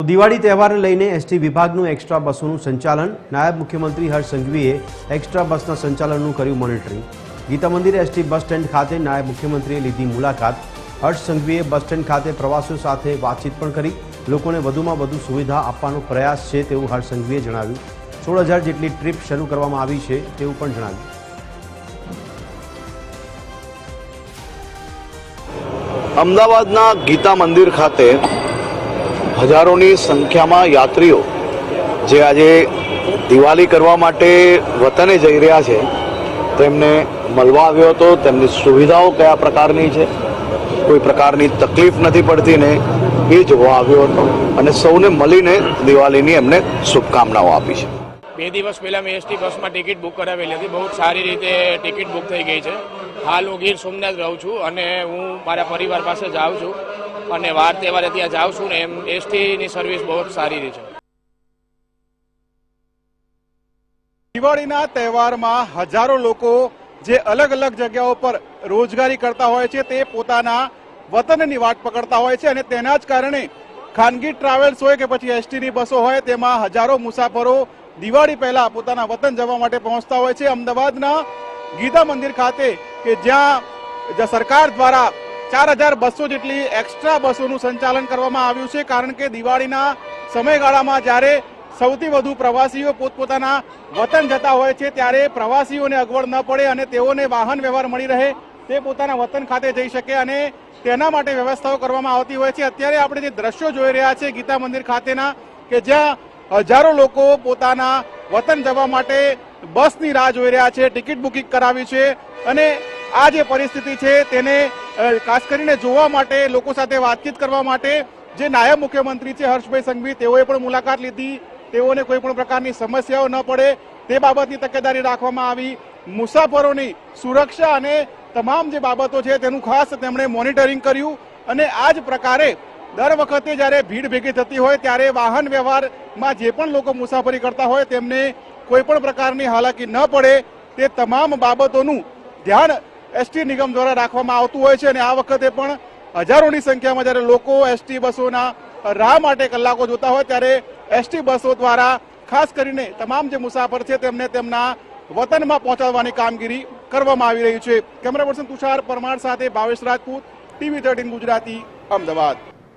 દિવાળી તહેવારને લઈને એસટી વિભાગનું એક્સ્ટ્રા બસોનું સંચાલન, નાયબ મુખ્યમંત્રી હર્ષ સંઘવીએ એક્સ્ટ્રા બસના સંચાલનનું કર્યું મોનિટરિંગ ગીતા મંદિર એસટી બસ સ્ટેન્ડ ખાતે નાયબ મુખ્યમંત્રીએ લીધી મુલાકાત. હર્ષ સંઘવીએ બસ સ્ટેન્ડ ખાતે પ્રવાસીઓ સાથે વાતચીત પણ કરી. લોકોને વધુમાં વધુ સુવિધા આપવાનો પ્રયાસ છે તેવું હર્ષ સંઘવીએ જણાવ્યું. સોળ હજાર જેટલી ટ્રીપ શરૂ કરવામાં આવી છે તેવું પણ જણાવ્યું. અમદાવાદના ગીતા મંદિર ખાતે હજારોની સંખ્યામાં યાત્રીઓ જે આજે દિવાળી કરવા માટે વતને જઈ રહ્યા છે, તેમને મળવા આવ્યો હતો. તેમની સુવિધાઓ કયા પ્રકારની છે? કોઈ પ્રકારની તકલીફ નથી પડતી ને એ જોવા આવ્યો હતો અને સૌને મળીને દિવાળીની એમને શુભકામનાઓ આપી છે. બે દિવસ પહેલાં મેં એસટી બસમાં ટિકિટ બુક કરાવેલી હતી. બહુ સારી રીતે ટિકિટ બુક થઈ ગઈ છે. હાલ હું ગીર સોમનાથ રહું છું અને હું મારા પરિવાર પાસે જાઉં છું. અને વાર તહેવારે ત્યાં જાઉં છું ને એમ એસટીની સર્વિસ બહુ જ સારી રહી છે. દિવાળીના તહેવારમાં હજારો લોકો જે અલગ અલગ જગ્યાઓ પર રોજગારી કરતા હોય છે, તે પોતાના વતનની વાટ પકડતા હોય છે અને તેના જ કારણે ખાનગી ટ્રાવેલ્સ હોય કે પછી એસટીની બસો હોય, તેમાં હજારો મુસાફરો દિવાળી પહેલા પોતાના વતન જવા માટે પહોંચતા હોય છે. અમદાવાદના ગીતા મંદિર ખાતે કે જ્યાં સરકાર દ્વારા ચાર હજાર બસો જેટલી એક્સ્ટ્રા બસોનું સંચાલન કરવામાં આવ્યું છે, કારણ કે દિવાળીના સમયગાળામાં જ્યારે સૌથી વધુ પ્રવાસીઓ પોતપોતાના વતન જતા હોય છે, ત્યારે પ્રવાસીઓને અગવડ ન પડે અને તેઓને વાહન વ્યવહાર મળી રહે, તે પોતાના વતન ખાતે જઈ શકે અને તેના માટે વ્યવસ્થાઓ કરવામાં આવતી હોય છે. અત્યારે આપણે જે દ્રશ્યો જોઈ રહ્યા છે ગીતા મંદિર ખાતેના, કે જ્યાં હજારો લોકો પોતાના વતન જવા માટે બસની રાહ જોઈ રહ્યા છે, ટિકિટ બુકિંગ કરાવી છે અને આ જે પરિસ્થિતિ છે તેને ખાસ કરીને જોવા માટે, લોકો સાથે વાતચીત કરવા માટે, જે નાયબ મુખ્યમંત્રી છે હર્ષભાઈ સંઘવી, તેઓએ પણ મુલાકાત લીધી. તેઓને કોઈ પણ પ્રકારની સમસ્યાઓ ન પડે. તે બાબતની તકેદારી રાખવામાં આવી. મુસાફરોની સુરક્ષા અને તમામ જે બાબતો છે તેનું ખાસ તેમણે મોનિટરિંગ કર્યું. અને આ જ પ્રકારે દર વખતે જ્યારે ભીડ ભેગી થતી હોય, ત્યારે વાહન વ્યવહારમાં જે પણ લોકો મુસાફરી કરતા હોય, તેમને કોઈ પણ પ્રકારની હાલાકી ન પડે. તે તમામ બાબતોનું ધ્યાન એસટી નિગમ દ્વારા રાખવામાં આવતું હોય છે અને આ વખતે પણ હજારોની સંખ્યામાં જ્યારે લોકો એસટી બસોના રાહ માટે કલાકો જોતા હોય, ત્યારે એસટી બસો દ્વારા ખાસ કરીને તમામ જે મુસાફર છે તેમને તેમના વતનમાં પહોંચાડવાની કામગીરી કરવામાં આવી રહી છે. કેમેરા પર્સન તુષાર પરમાર સાથે ભાવેશ રાજપૂત, ટીવી થર્ટીન ગુજરાતી, અમદાવાદ.